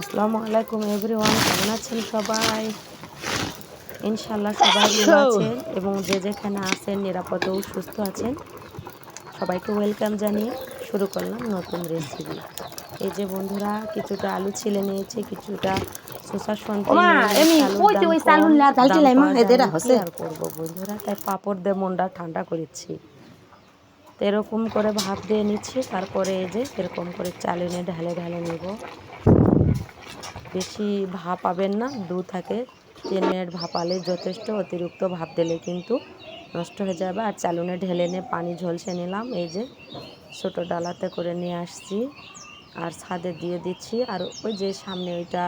আসসালামু আলাইকুম এভরিওয়ান কেমন আছেন সবাই? ইনশাল্লাহ সবাই ভালো আছেন এবং যে যেখানে আছেন নিরাপদ ও সুস্থ আছেন সবাইকে ওয়েলকাম জানিয়ে শুরু করলাম নতুন রেসিপি এই যে বন্ধুরা কিছুটা আলু ছিলে নিয়েছে কিছুটা হসে। আর করব বন্ধুরা? তাই পাপড় দিয়ে মনটা ঠান্ডা করেছি। তো এরকম করে ভাত দিয়ে নিচ্ছি তারপরে এই যে এরকম করে চালিয়ে ঢালে ঢালে নেব। বেশি ভাপ পাবেন না, দু থাকে তিন মিনিট ভাপালে যথেষ্ট অতিরিক্ত ভাপ দিলে কিন্তু নষ্ট হয়ে যাবে। আর চালুনে ঢেলে নিয়ে পানি ঝলসে নিলাম, এই যে ছোটো ডালাতে করে নিয়ে আসছি। আর ছাদে দিয়ে দিচ্ছি। আর ওই যে সামনে ওইটা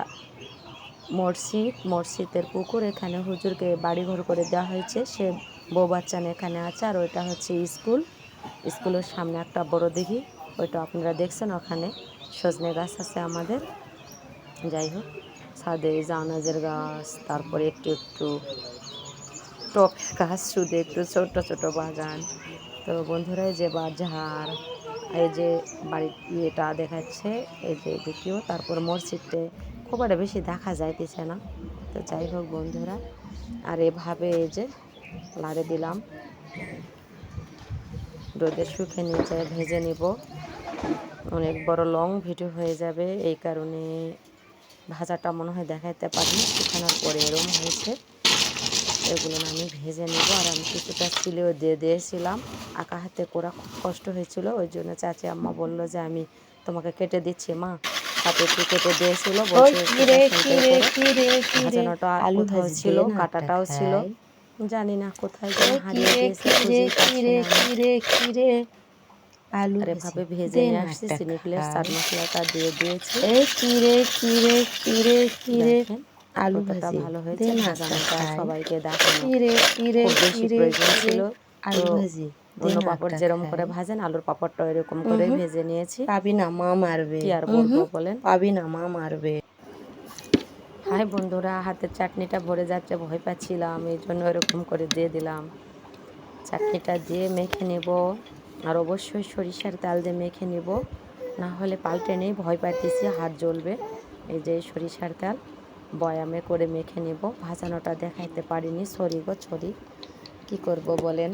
মসজিদ মসজিদের পুকুর, এখানে হুজুরকে বাড়িঘর করে দেওয়া হয়েছে। সে বউ বাচ্চান এখানে আছে। আর ওইটা হচ্ছে স্কুল। স্কুলের সামনে একটা বড় দিঘি, ওইটা আপনারা দেখছেন, ওখানে সজনে গাছ আছে আমাদের। যাই হোক। ছাদে জানাজের গাছ, তারপরে একটু একটু টপ গাছ, শুধু একটু ছোট ছোট বাগান। তো বন্ধুরা, এই যে বাজার, এই যে বাড়ির ইয়েটা দেখাচ্ছে, এই যে দেখিও তারপর মসজিদটা খুব একটা বেশি দেখা যাইতেছে না। তো যাই হোক বন্ধুরা, আর এভাবে এই যে লাড়ে দিলাম। রোদে শুকে নিচে ভেজে নিব। অনেক বড় লং ভিডিও হয়ে যাবে, এই কারণে ভাজাটা মনে হয় দেখাইতে পারি শুকানোর পরে এরম হয়েছে। এগুলো আমি ভেজে নেব আর আমি কিছুটা ছিলেও দিয়ে দিয়েছিলাম। আঁকা হাতে করা খুব কষ্ট হয়েছিল ওই জন্য চাচি আম্মা বলল যে আমি তোমাকে কেটে দিচ্ছি মা। হাতে একটু কেটে দিয়েছিল ভাজানোটা কোথাও ছিল কাটাটাও ছিল। জানি না কোথায় হারিয়ে কিরে। আলু এভাবে ভেজে নিয়ে আসছি চিনি প্লেট চাট মশলাটা দিয়ে দিয়েছি। এই কিরে কিরে কিরে কিরে আলু ভাজি ভালো হয়েছে সবাইকে দেখানো। কিরে কিরে কিরে ছিল। আলু ভাজি অন্য পাপড় যেরকম করে ভাজেন আলুর পাপড়টা এরকম করে ভেজে নিয়েছি। পাবি না মা মারবে। কি আর বলব বলেন? পাবি না মা মারবে। হাই বন্ধুরা হাতের চাটনিটা ভরে যাচ্ছে ভয় পাচ্ছিলাম এই জন্য এরকম করে দিয়ে দিলাম। চাটনিটা দিয়ে মেখে নেব। আর অবশ্যই সরিষার তেল দিয়ে মেখে নেব। না হলে পাল্টে নেই ভয় পাইতেছি হাত জ্বলবে। এই যে সরিষার তেল বয়ামে করে মেখে নেব। ভাজানোটা দেখাইতে পারিনি সরি গো ছড়ি কি করব বলেন?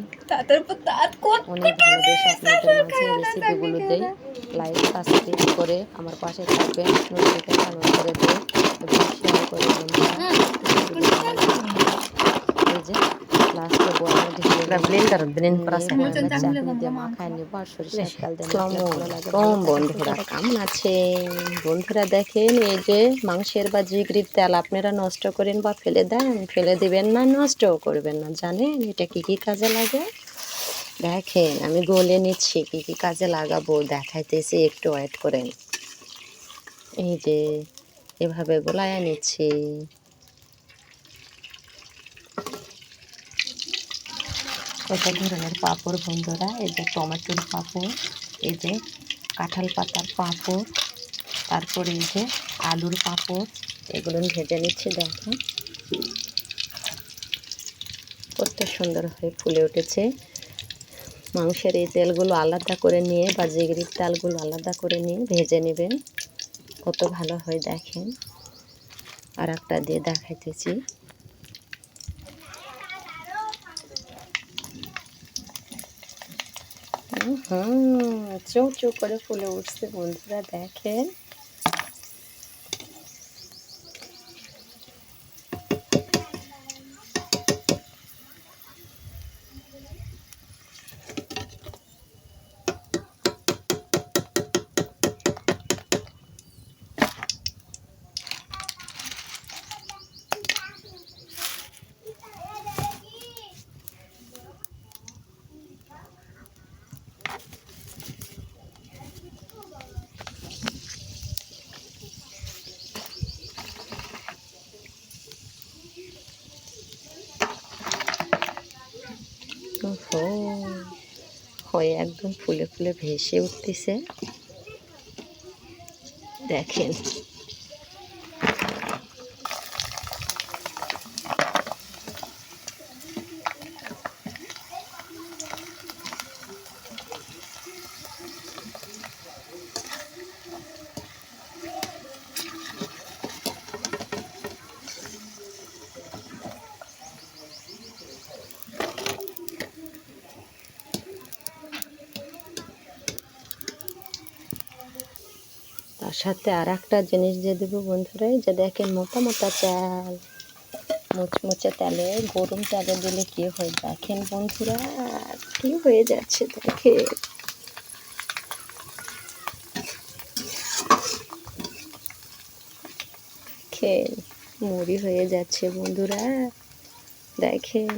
অনেক ভালোবেসে আপনাদের মাঝে রেসিপিগুলো দেই। লাইক সাবস্ক্রাইব করে আমার পাশে থাকবেন নোটিফিকেশন করে দিন এবং শেয়ার করে বন্ধুরা এই যে বন্ধুরা দেখেন এই যে মাংসের বা জিগরির তেল আপনারা নষ্ট করেন বা ফেলে দেন ফেলে দিবেন না নষ্টও করবেন না জানেন এটা কি কি কাজে লাগে দেখেন আমি গলে নিচ্ছি কি কি কাজে লাগাবো দেখাইতেছি একটু ওয়েট করেন এই যে, এভাবে গোলায় নিচ্ছি। কত ধরনের পাঁপড় বন্ধুরা, এই যে টমেটোর পাঁপড়, এই যে কাঁঠাল পাতার পাঁপড়, তারপরে এই যে আলুর পাঁপড়, এগুলো ভেজে নিচ্ছে দেখেন কত সুন্দর হয়ে ফুলে উঠেছে। মাংসের এই তেলগুলো আলাদা করে নিয়ে বা জিগরির তালগুলো আলাদা করে নিয়ে ভেজে নেবেন। কত ভালো হয় দেখেন। আর একটা দিয়ে দেখাইতেছি। হুম চৌ চৌ করে ফুলে উঠছে বন্ধুরা দেখেন। ওহো হয়ে একদম ফুলে ফুলে ভেসে উঠতেছে। দেখেন। সাথে আর একটা জিনিস দিয়ে দেবো বন্ধুরা যে দেখেন মোটা মোটা চাল, মুচমুচে তেলে, গরম তেলে দিলে কি হয় দেখেন বন্ধুরা, কি হয়ে যাচ্ছে দেখে মুড়ি হয়ে যাচ্ছে বন্ধুরা, দেখেন।